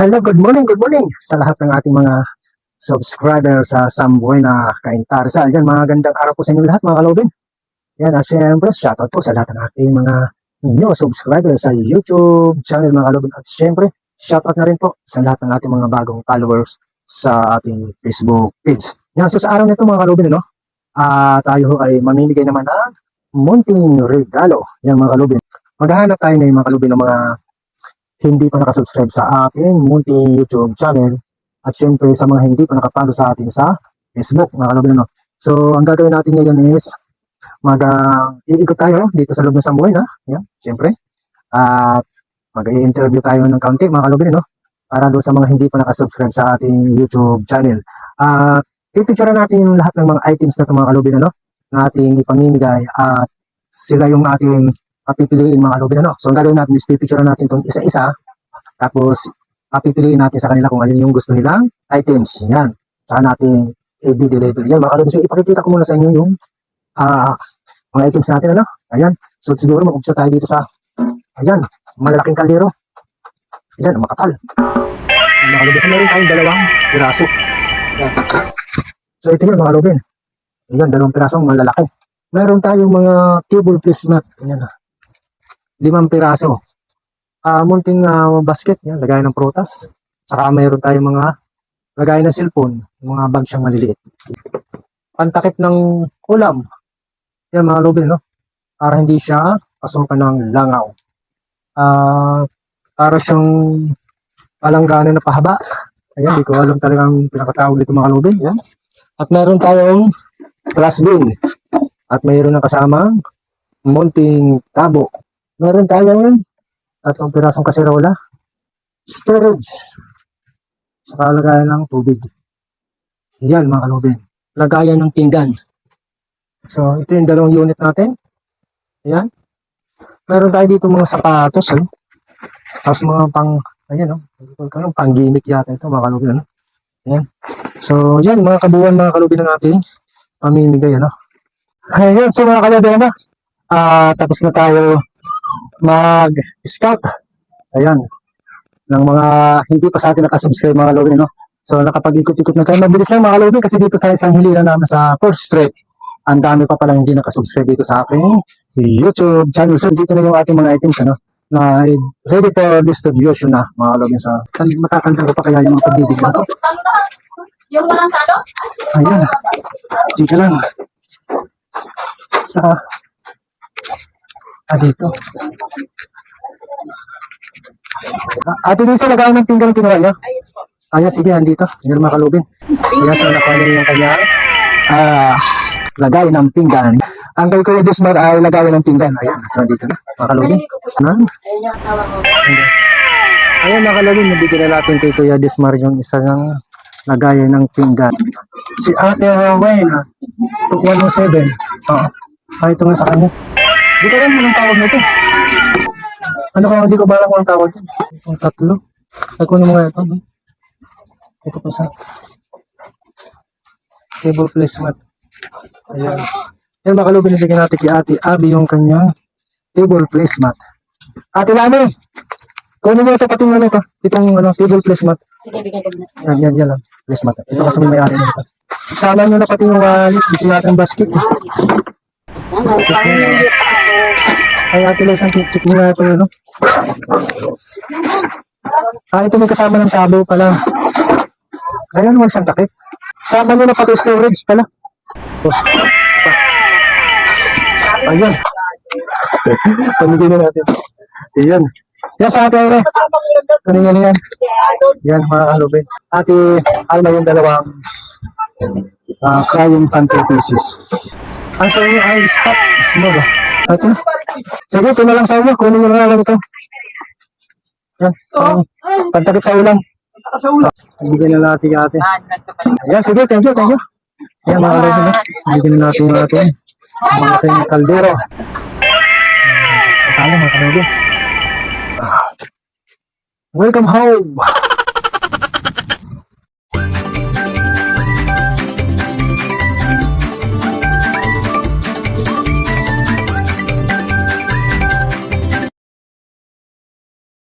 Hello, good morning, good morning sa lahat ng ating mga subscriber sa Samboy na Kaintarsal. Yan, mga gandang araw po sa inyo lahat, mga kalobin. Yan, at syempre, shoutout po sa lahat ng ating mga new subscriber sa YouTube channel, mga kalobin. At syempre, shoutout na rin po sa lahat ng ating mga bagong followers sa ating Facebook page. Yan, so sa araw nito, mga kalobin, ano, ah tayo ay mamimigay naman ng munting regalo. Yan, mga kalobin. Maghahanap tayo ngayon, mga kalobin, ng mga hindi pa nakasubscribe sa ating Munti YouTube channel at syempre sa mga hindi pa nakapalo sa atin sa Facebook, mga kalabin, ano. So, ang gagawin natin ngayon is mag ah, tayo dito sa loob ng Sambuhay, na. Yan, syempre. At mag-i-interview tayo ng kaunti, mga kalabin, no? Para doon sa mga hindi pa nakasubscribe sa ating YouTube channel. At pipicture natin lahat ng mga items na ito, mga kalabin, ano? Na ating ipamimigay at sila yung ating papipiliin mga kalubin ano. So ang gagawin natin is pipicture natin itong isa-isa tapos papipiliin natin sa kanila kung alin yung gusto nilang items. Yan. Saka natin i-deliver. Yan mga kalubin. So ipakikita ko muna sa inyo yung ah mga items natin ano. Ayan. So siguro mag-umpisa tayo dito sa ayan, malalaking kaldero. Ayan, makapal. Mga kalubin. So meron tayong dalawang piraso. Ayan. So ito yun mga kalubin. Ayan, dalawang pirasong malalaki. Meron tayong mga table placement. Ayan ah limang piraso. Ah, munting ah, basket, yan, lagay ng prutas. Saka mayroon tayong mga lagay ng cellphone, mga bag siyang maliliit. Pantakip ng ulam. Yan mga lubin, no? Para hindi siya pasukan ng langaw. Ah, para siyang palanggana na pahaba. Ayan, di ko alam talagang pinakatawag dito mga lubin. Yan. At meron tayong trash bin. At mayroon na kasamang munting tabo Meron tayong tatlong pirasong kaserola. Storage. Saka lagayan ng tubig. Yan mga kalubin. Lagayan ng pinggan. So, ito yung dalawang unit natin. Ayan. Meron tayo dito mga sapatos. Eh. Tapos mga pang, ayan o. Oh, pang gimmick yata ito mga kalubin. Ano? Ayan. So, yan mga kabuuan mga kalubin ng ating pamimigay. Ano? Ayan. So mga kalubin na. Ah, tapos na tayo mag-scout. Ayan. Ng mga hindi pa sa atin nakasubscribe mga kalobin, no? So, nakapag-ikot-ikot na tayo. Mabilis lang mga kalobin kasi dito sa isang hilira namin sa 4th Street, ang dami pa palang hindi nakasubscribe dito sa aking YouTube channel. So, dito na yung ating mga items, ano? na ready for distribution na mga kalobin sa matatanda ko pa kaya yung mga pagbibigyan ko. Yung walang talo? Ayan. Tika lang. Sa Ah, dito. Ah, ate Lisa, lagayan ng pinggan ang kinuha niya. Ayos po. Ayan, sige, andito. Yan ang mga kalubin. Kaya sa nakuha rin yung kanya. Ah, lagay ng pinggan. Ang kay Kuya Dismar ay lagayan ng pinggan. Ayan, so dito na. Mga kalubin. Nalili ko po siya. Na? Ayun yung asawa ko. Ayan, mga kalubin. Nabigyan na natin kay Kuya Dismar yung isa ng lagayan ng pinggan. Si Ate Wayne, 107. Oo. Ah, ito nga sa kanya. Di ko alam anong tawag nito. Ano kaya hindi ko ba alam kung anong tawag dyan? Itong tatlo. Ay, kunin mo nga ito. no? Ito pa sa table placement. Ayan. Yan baka lo binibigyan natin kay Ate Abby yung kanyang table placement. Ate Lani! Kunin mo ito pati yung ano ito. Itong ano, table placement. Sige, bigyan ko na. Yan, yan, yan lang. Placement. Ito kasi may may-ari nito. Sama nyo na pati yung wallet. Dito natin basket. eh. Ano, Ay, ate Liz, ang mo nga ito, ano? Ah, ito may kasama ng tabo pala. Ayan naman siyang takip. Sama nyo na pati storage pala. Oh, pa. Ayan. Pamigay na natin. Ayan. Yan sa ate, ate. Ano yan, yan? Yan, mga kalubin. Ate, Alma yung dalawang uh, crying phantom pieces. Ang sa inyo ay stop. Smog ah. Ate, sige, ito na lang sa inyo. Kunin nyo na lang ito. Yan, pang, pantakip sa ulam. Bigyan na natin ate. Ayan, sige, thank you, thank you. Ayan, mga kalubin. ah. Bigyan na natin yung ating mga ating kaldero. Sa tayo, mga kalubin. Ah. Welcome home!